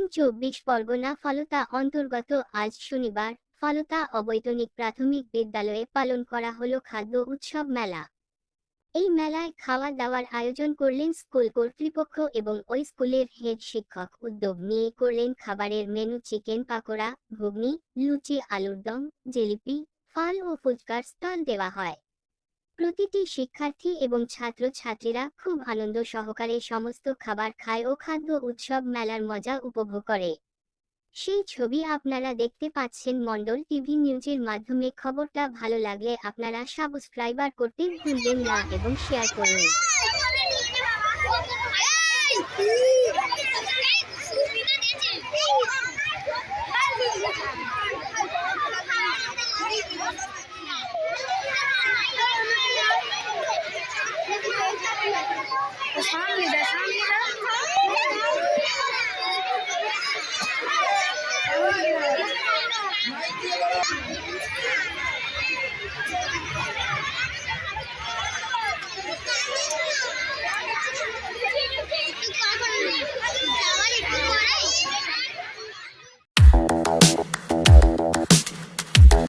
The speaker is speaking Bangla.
দক্ষিণ চব্বিশ পরগনা ফলতা অন্তর্গত আজ শনিবার ফলতা অবৈতনিক প্রাথমিক বিদ্যালয়ে পালন করা হলো খাদ্য উৎসব মেলা। এই মেলায় খাওয়া দাওয়ার আয়োজন করলেন স্কুল কর্তৃপক্ষ এবং ওই স্কুলের হেড শিক্ষক উদ্যোগ নিয়ে করলেন খাবারের মেনু চিকেন পাকোড়া, ঘুগনি, লুচি, আলুর দম, জিলিপি, ফল ও ফুচকার স্টল দেওয়া হয়। প্রতিটি শিক্ষার্থী এবং ছাত্রছাত্রীরা খুব আনন্দ সহকারে সমস্ত খাবার খায় ও খাদ্য উৎসব মেলার মজা উপভোগ করে। সেই ছবি আপনারা দেখতে পাচ্ছেন মন্ডল টিভি নিউজের মাধ্যমে। খবরটা ভালো লাগলে আপনারা সাবস্ক্রাইবার করতে ভুলবেন না এবং শেয়ার করুন। সামনে যা সামনে যা.